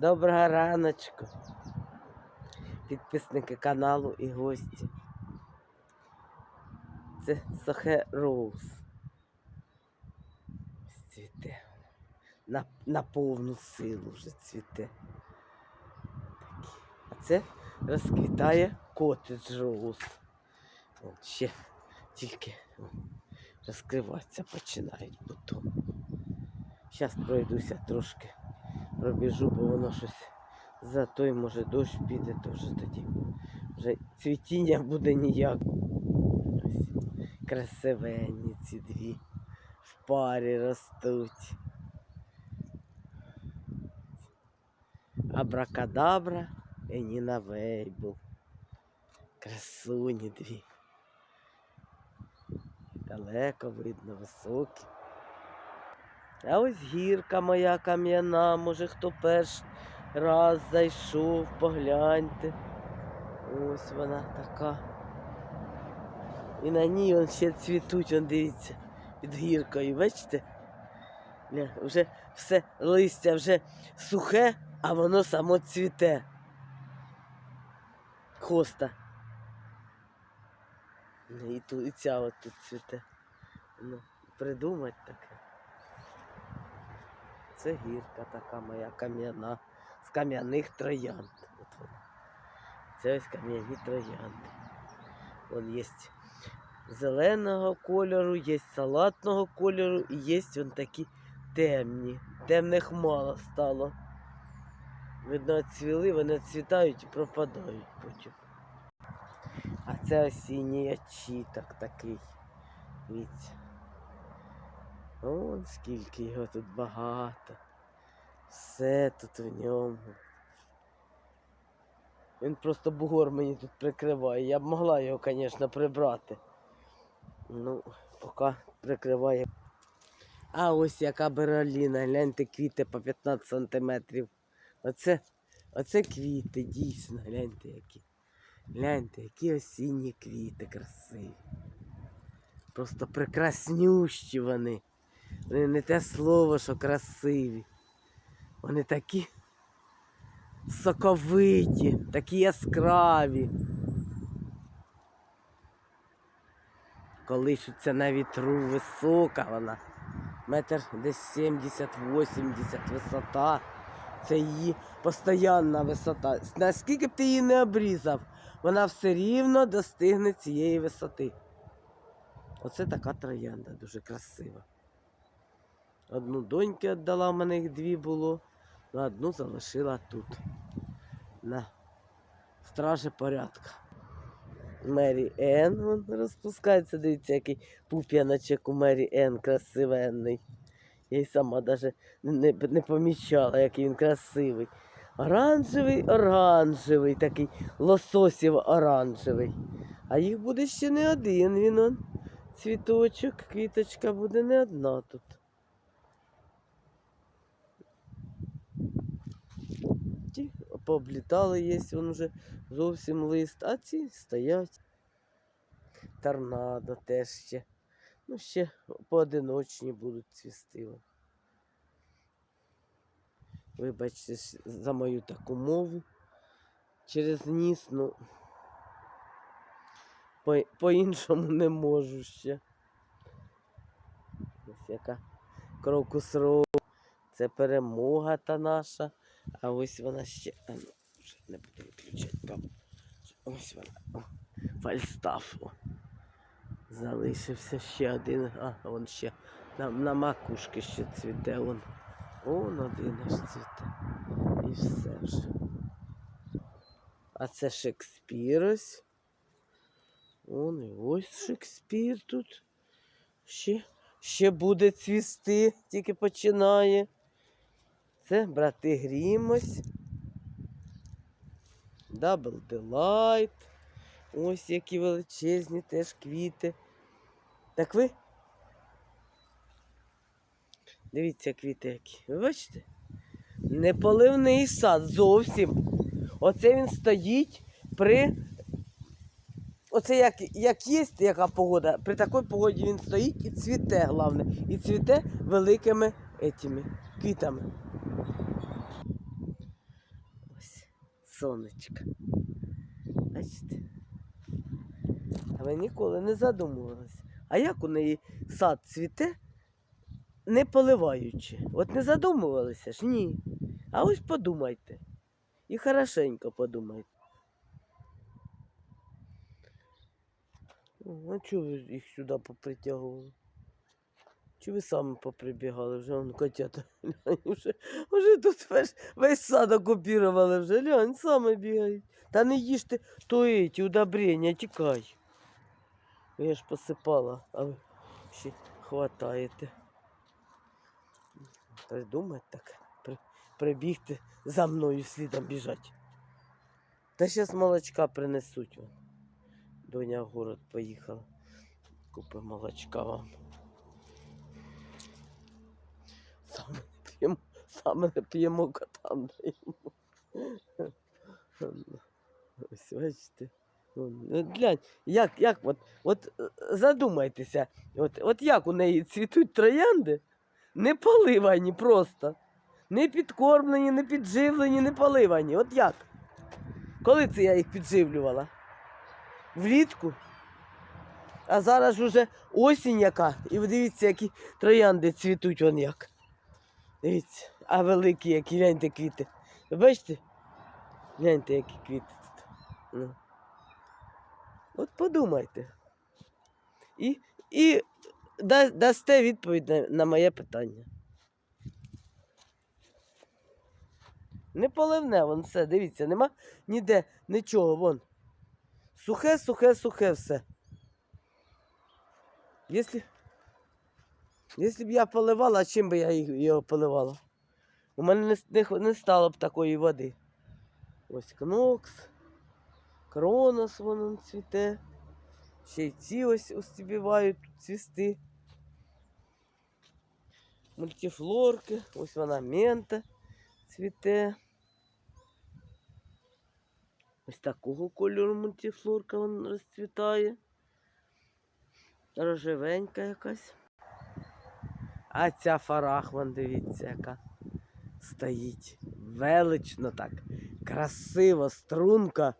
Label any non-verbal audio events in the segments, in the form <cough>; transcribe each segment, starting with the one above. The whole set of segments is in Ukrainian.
Доброго раночку. Підписники каналу і гості. Це Сохе Роуз. Цвіте. На, на повну силу вже цвіте. А це розквітає котедж роуз. Ще тільки розкриватися починають потім. Зараз пройдуся трошки, пробіжу, бо воно щось за той, може, дощ піде, то вже тоді вже цвітіння буде ніяк. Ось красивенні ці дві в парі ростуть. Абракадабра і Ніна Вейбл. Красуні дві. Далеко видно, високі. А ось гірка моя кам'яна, може хто перший раз зайшов, погляньте. Ось вона така. І на ній он ще цвітуть, он дивіться, під гіркою, бачите? Ля, Вже все листя вже сухе, а воно само цвіте. Хоста. І, ту, і ця от тут цвіте. Ну, придумать таке. Це гірка така моя кам'яна. З кам'яних троянд. От вона. Це ось кам'яні троянди. Вон є зеленого кольору, є салатного кольору і є вон такі темні. Темних мало стало. Видно, цвіли, вони цвітають і пропадають потім. А це осінній очіток такий. Дивіться. О, скільки його тут багато. Все тут в ньому. Він просто бугор мені тут прикриває. Я б могла його, звісно, прибрати. Ну, поки прикриває. А ось яка бероліна, гляньте квіти по 15 сантиметрів. Оце, оце квіти, дійсно, гляньте які. Гляньте, які осінні квіти красиві. Просто прекраснющі вони. Вони не те слово, що красиві. Вони такі соковиті, такі яскраві. Колишуться на вітру висока вона. Метр десь 70-80 висота. Це її постоянна висота. Наскільки б ти її не обрізав, вона все рівно достигне цієї висоти. Оце така троянда дуже красива. Одну доньки віддала, в мене їх дві було, а одну залишила тут. На стражі порядка. Мері Енн вон розпускається, дивіться, який пуп'яночок у Мері Енн красивенний. Я й сама навіть не, не помічала, який він красивий. Оранжевий, оранжевий, такий лососів оранжевий. А їх буде ще не один він он. Цвіточок, квіточка буде не одна тут. Ті пооблітали є, він вже зовсім лист, а ці стоять. Торнадо теж ще. Ну, ще поодиночні будуть цвісти. Вибачте за мою таку мову. Через ніс, ну. По- По-іншому не можу ще. Ось яка крокус. Це перемога та наша. А ось вона ще. Ну, не буду виключати, пап. Ось вона. Фальстаф. Залишився ще один. А, вон ще на, на макушки ще цвіте. Вон. Он один аж цвіте. І все вже. А це Шекспір ось. Он і ось Шекспір тут. Ще, ще буде цвісти, тільки починає. Це брати Грім ось. Дабл Делайт. Ось які величезні теж квіти. Так ви? Дивіться, квіти які. Ви бачите? Неполивний сад зовсім. Оце він стоїть при. Оце як, як є яка погода, при такій погоді він стоїть і цвіте, головне. І цвіте великими етими квітами. Сонечка. Бачите? А ви ніколи не задумувалися. А як у неї сад цвіте, не поливаючи? От не задумувалися ж? Ні. А ось подумайте. І хорошенько подумайте. А чого їх сюди попритягували? Чи ви самі поприбігали вже вон котята? <laughs> Глянь, вже, вже тут весь, весь сад окупірували вже. Глянь, саме бігають. Та не їжте то эти удобрення, тікай. Я ж посипала, а ви ще хватаєте. Придумать так, при, прибігти за мною слідом біжать. Та зараз молочка принесуть. Доня в город поїхала. Купи молочка вам. Саме не п'ємо, саме не п'ємо котам даємо. Ось бачите. Глянь, як, як от, от задумайтеся, от, от як у неї цвітуть троянди, не поливані просто. Не підкормлені, не підживлені, не поливані. От як? Коли це я їх підживлювала? Влітку. А зараз уже осінь яка. І ви дивіться, які троянди цвітуть вон як. Дивіться, а великі, які гляньте квіти. Ви бачите? Гляньте, які квіти тут. Ну. От подумайте. І, і да- дасте відповідь на, на моє питання. Не поливне, вон все, дивіться, нема ніде нічого, вон. Сухе, сухе, сухе все. Якщо, якщо б я поливала, чим би я його поливала? У мене не, не, стало б такої води. Ось кнокс, кронос вон он цвіте. Ще й ці ось успівають цвісти. Мультифлорки, ось вона мента цвіте. Ось такого кольору мультифлорка вон розцвітає. Рожевенька якась. А ця фарах, вон дивіться, яка стоїть. Велично так. Красиво, струнка.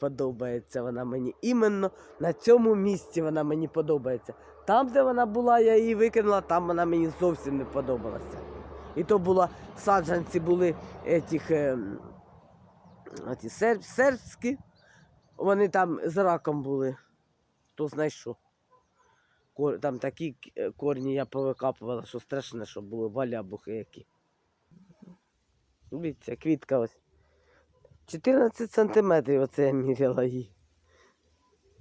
Подобається вона мені. Іменно на цьому місці вона мені подобається. Там, де вона була, я її викинула, там вона мені зовсім не подобалася. І то була саджанці були етих, е, серб, сербські. Вони там з раком були. Що. Кор- Там такі е, корні я повикапувала, що страшне, що були валябухи які. Дивіться, квітка ось. 14 сантиметрів оце я міряла її.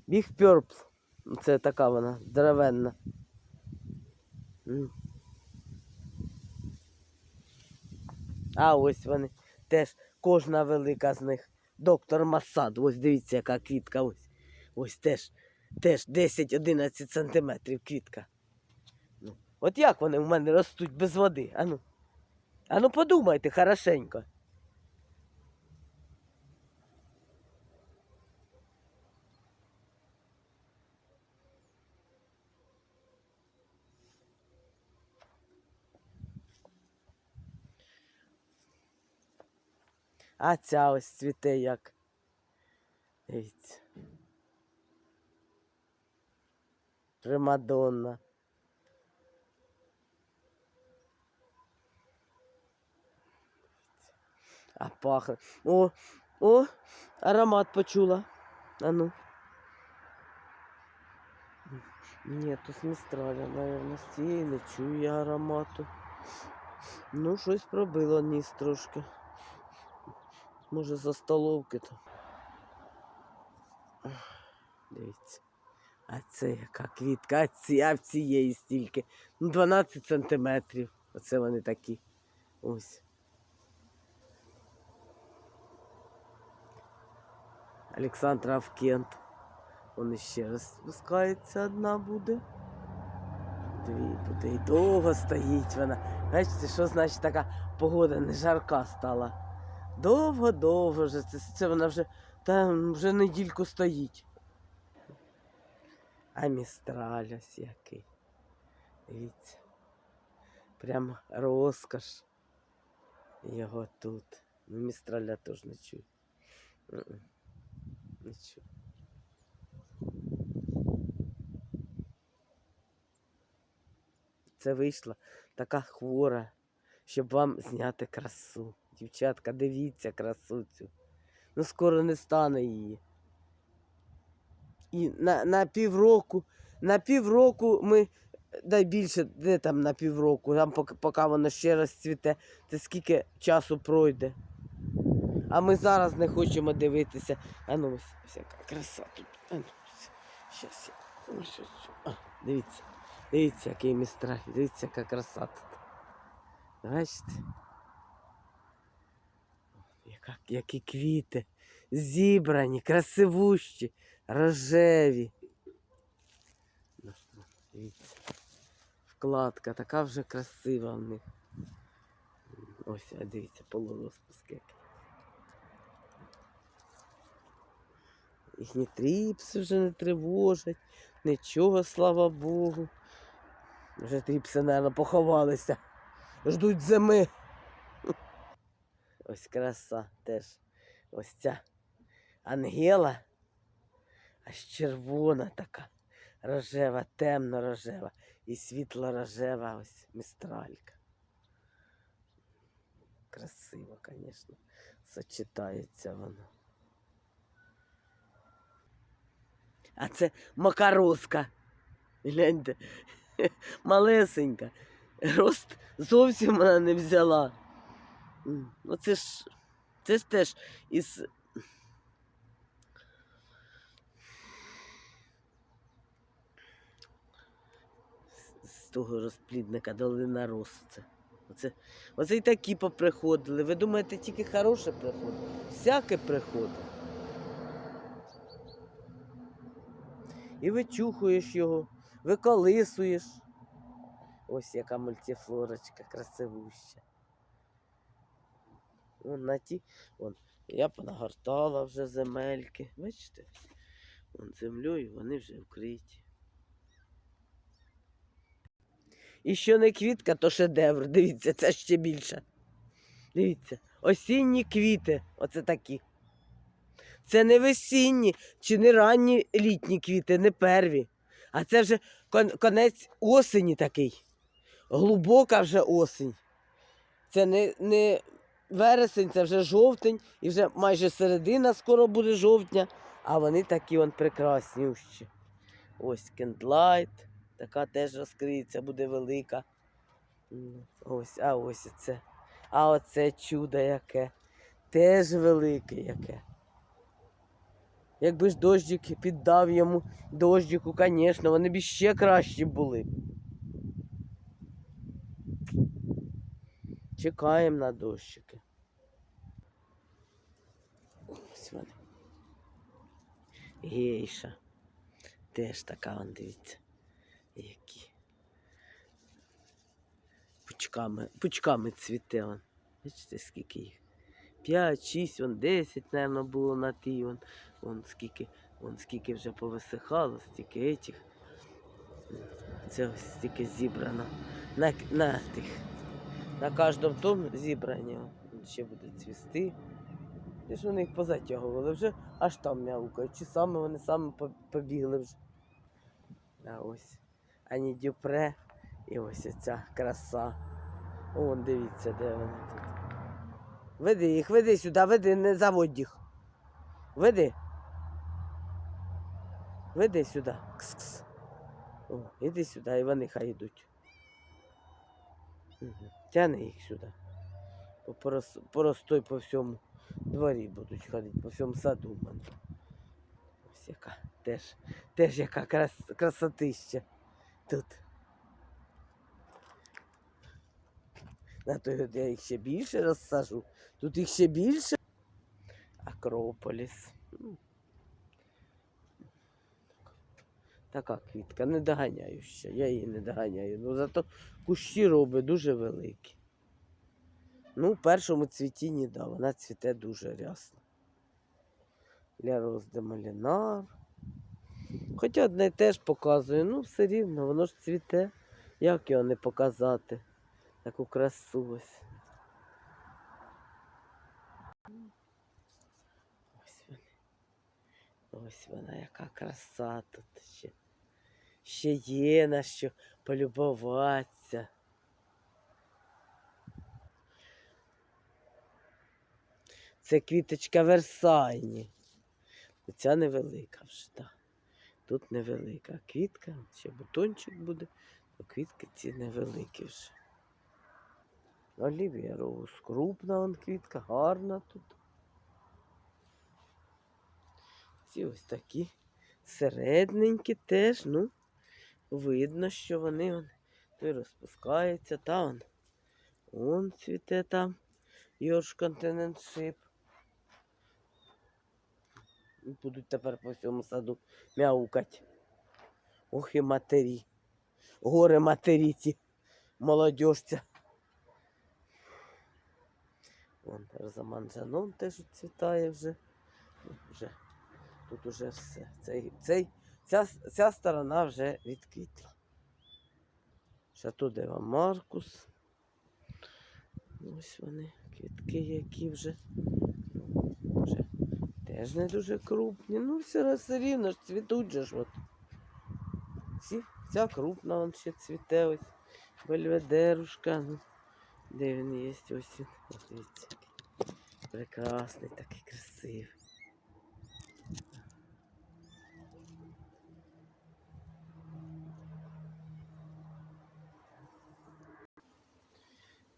Біг Пьорпл. Це така вона, здоровенна. А ось вони теж кожна велика з них. Доктор Масад. Ось дивіться, яка квітка ось. Ось теж. Теж 10-11 сантиметрів квітка. Ну, от як вони в мене ростуть без води? Ану. Ану подумайте хорошенько. А ця ось цвіте як. Дивіться. Примадонна. А пахне. О, о, аромат почула. А ну. Ні, то з наверное, з не чую я аромату. Ну, щось пробило ніс трошки. Може, за столовки то. Дивіться. А це яка квітка, а ці, в цієї стільки. Ну, 12 сантиметрів. Оце вони такі. Ось. Олександра Авкент. Он іще розпускається одна буде. Дві буде. І довго стоїть вона. Бачите, що значить така погода не жарка стала. Довго-довго вже. Це, це вона вже там вже недільку стоїть. А містраль ось який. Дивіться. Прям розкош. Його тут. Ну, містраля теж не чую. Не чую. Це вийшла така хвора, щоб вам зняти красу. Дівчатка, дивіться красу цю. Ну, скоро не стане її. І на, на півроку, на півроку ми, дай більше, де там на півроку, там поки, поки воно ще раз цвіте, це скільки часу пройде. А ми зараз не хочемо дивитися. А ну ось, ось яка краса тут. А ну, щас я. Ось, ось, а, дивіться. Дивіться, який містраль, дивіться, яка краса тут. Бачите? Яка, які квіти. Зібрані, красивущі, рожеві. Вкладка така вже красива в них. Ось, а дивіться, полурозпуски. які. Їхні тріпси вже не тривожать, нічого, слава Богу. Вже тріпси, мабуть, поховалися. Ждуть зими. Ось краса теж. Ось ця Ангела. Аж червона така. Рожева, темно-рожева і світло-рожева ось містралька. Красиво, звісно, сочетається воно. А це макарозка. Гляньте, <laughs> малесенька. Рост зовсім вона не взяла. Ну це ж, це ж теж із. Того розплідника долина рос. Це. Оце, оце і такі поприходили. Ви думаєте, тільки хороше приходить? Всяке приходить. І вичухуєш його, виколисуєш. Ось яка мультифлорочка красивуща. Вон на ті, вон, я понагортала вже земельки. Бачите? Вон землею вони вже вкриті. І що не квітка, то шедевр. <laughs> Дивіться, це ще більше. Дивіться, осінні квіти, оце такі. Це не весінні чи не ранні літні квіти, не перві. А це вже кон- конець осені такий. Глибока вже осінь. Це не, не вересень, це вже жовтень, і вже майже середина скоро буде жовтня, а вони такі он прекраснющі. Ось кендлайт, така теж розкриється, буде велика. Ось, а ось це. А оце чудо яке. Теж велике яке. Якби ж дощик піддав йому дощику, звісно, вони б ще кращі були. Чекаємо на дощики. Ось вони. Гейша. Теж така, вон, дивіться. Які. Пучками, пучками цвіте. Вон. Бачите, скільки їх? 5, 6, вон 10, мабуть, було на тій. Вон, вон скільки, вон скільки вже повисихало, стільки этих. Це ось стільки зібрано. На, на тих. На кожному тому зібрані. Ще буде цвісти. Де ж вони їх позатягували, вже аж там м'явкають. Чи саме вони саме побігли вже. А ось Ані Дюпре і ось ця краса. Вон дивіться, де вони тут. Веди їх, веди сюди, веди, не заводь їх. Веди. Веди сюди. Кс-кс. О, іди сюди, і вони хай йдуть. Угу. Тяни їх сюди. Порос- Поростой по всьому дворі будуть ходити, по всьому саду. Ось яка теж, теж яка крас, красотища тут. На той от я їх ще більше розсажу. Тут їх ще більше. Акрополіс. Ну, Така квітка, не доганяю ще, я її не доганяю. Ну зато кущі робить дуже великі. Ну, в першому цвітінні, да, вона цвіте дуже рясно. Для розде малінар. Хоча одне теж показує, ну все рівно, воно ж цвіте. Як його не показати? Таку красу ось. Ось вона. Ось вона, яка краса тут ще. Ще є на що полюбуватися. Це квіточка Версайні. Оця невелика вже так. Тут невелика квітка, ще бутончик буде, то квітки ці невеликі вже. Олівія Роуз, крупна вон квітка, гарна тут. Ці ось такі середненькі теж, ну, видно, що вони он, той розпускаються, та он, он цвіте там, Йорш Континент Шип. Будуть тепер по всьому саду мяукать. Ох і матері. Горе матері ті, молодіжця. Вон Розаман Жанон теж цвітає вже. Вже. Тут уже все. Цей, цей, ця, ця сторона вже відквітла. Шатудева Маркус. Ось вони, квітки, які вже. Теж не дуже крупні. Ну, все, все рівно ж цвітуть же ж от. Ці, ця крупна вон ще цвіте ось. Бельведерушка. Ну, де він є? Ось він. Ось дивіться. Прекрасний, такий красивий.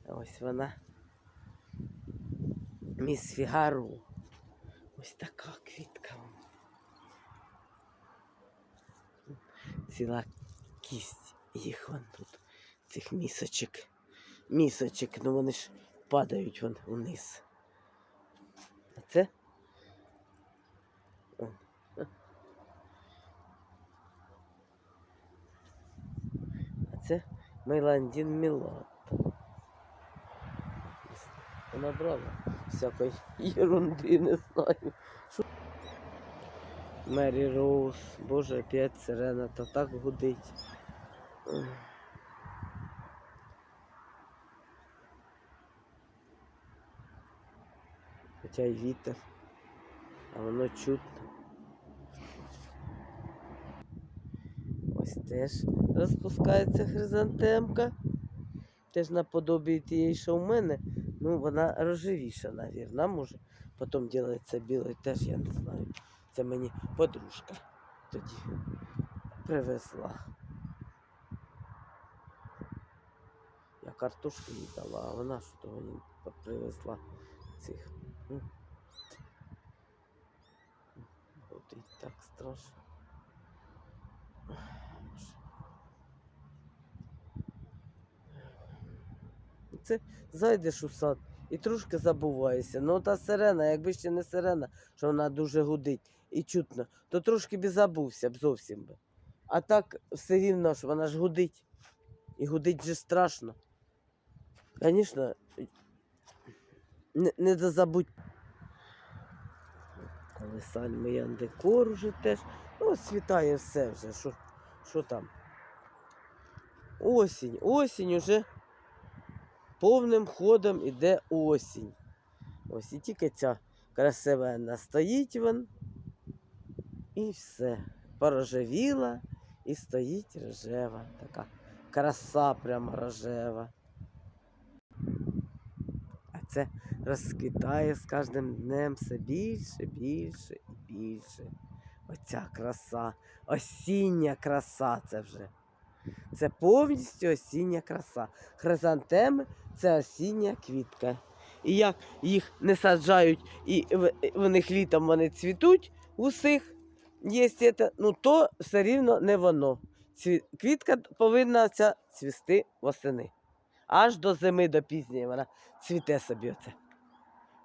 Ось вона. Міс Фігару. Ось така квітка. Ціла кість їх вон тут, цих місочок. Місочок, ну вони ж падають вон вниз. А це? О. А це Мейландін Мілот. Вона брала всякої ерунди, не знаю. Що... Мері Роуз, боже, опять сирена, та так гудить. Хоча й вітер, а воно чутно. Ось теж розпускається хризантемка. Теж наподобі тієї, що в мене. Ну, вона рожевіша, навірно, може. Потім ділиться білою, теж я не знаю. Це мені подружка тоді привезла. Я картошку їй дала, а вона що мені привезла цих. М. Гудить так страшно. Це зайдеш у сад і трошки забуваєшся. Ну та сирена, якби ще не сирена, що вона дуже гудить і чутно, то трошки б забувся б зовсім би. А так все рівно ж вона ж гудить. І гудить же страшно. Звісно, не, не дозабудь. Колесальний андекор уже теж. Ну, світає все вже. Що, що там? Осінь. Осінь уже повним ходом іде осінь. Ось і тільки ця красивенна стоїть вон. І все. Порожевіла і стоїть рожева. Така краса прямо рожева. А це розквітає з кожним днем все більше, більше і більше. Оця краса, осіння краса це вже. Це повністю осіння краса. Хризантеми це осіння квітка. І як їх не саджають, і в, в них літом вони цвітуть усіх, є це, ну то все рівно не воно. Цві... Квітка повинна ця цвісти восени. Аж до зими, до пізньої вона цвіте собі оце.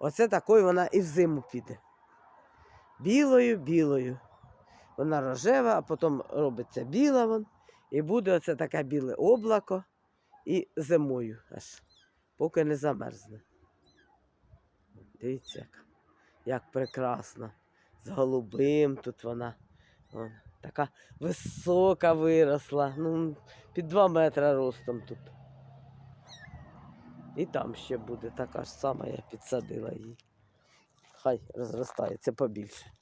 Оце такою вона і взиму піде. Білою, білою. Вона рожева, а потім робиться біла вон. І буде оце таке біле облако і зимою аж, поки не замерзне. Дивіться, як, як прекрасно. З голубим тут вона. Вон, така висока виросла. Ну, під 2 метри ростом тут. І там ще буде така ж сама, я підсадила її. Хай розростається побільше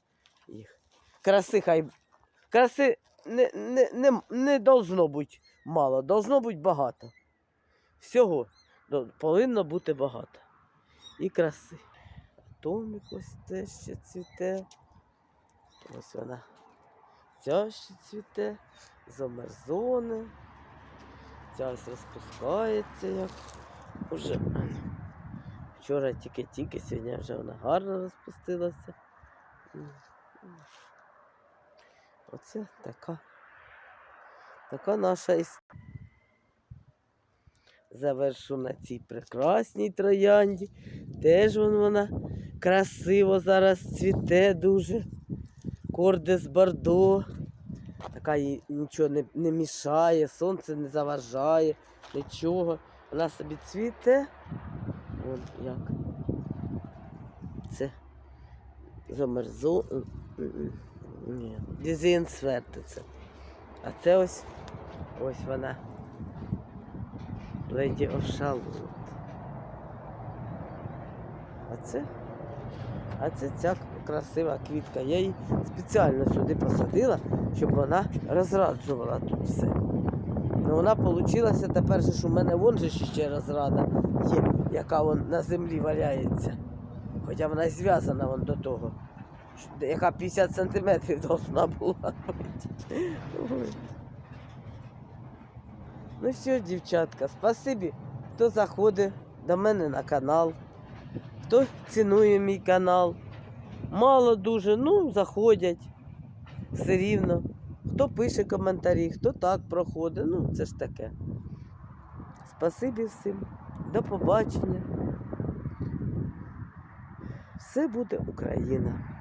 їх. краси хай. Краси не, не, не, не должно бути мало, должно бути багато. Всього повинно бути багато. І краси. Томік ось те ще цвіте. Ось вона. Ця ще цвіте. Замерзони. Ця ось розпускається як уже. Вчора тільки-тільки, сьогодні вже вона гарно розпустилася. Оце така. Така наша історія. Завершу на цій прекрасній троянді. Теж вон вона красиво зараз цвіте дуже. Кордес Бордо. Така їй нічого не, не мішає, сонце не заважає, нічого. Вона собі цвіте. Вон як. Це замерзо. м, це. А це ось ось вона. Леді Овшалут. А це? А це ця красива квітка. Я її спеціально сюди посадила, щоб вона розраджувала тут все. Ну вона получилася тепер, ж у мене вон же ще розрада є, яка вон на землі валяється. Хоча вона зв'язана вон до того. Яка 50 сантиметрів <laughs> должна була бути. Ну що, дівчатка, спасибі, хто заходить до мене на канал, хто цінує мій канал. Мало дуже, ну, заходять все рівно. Хто пише коментарі, хто так проходить, ну це ж таке. Спасибі всім, до побачення. Все буде Україна.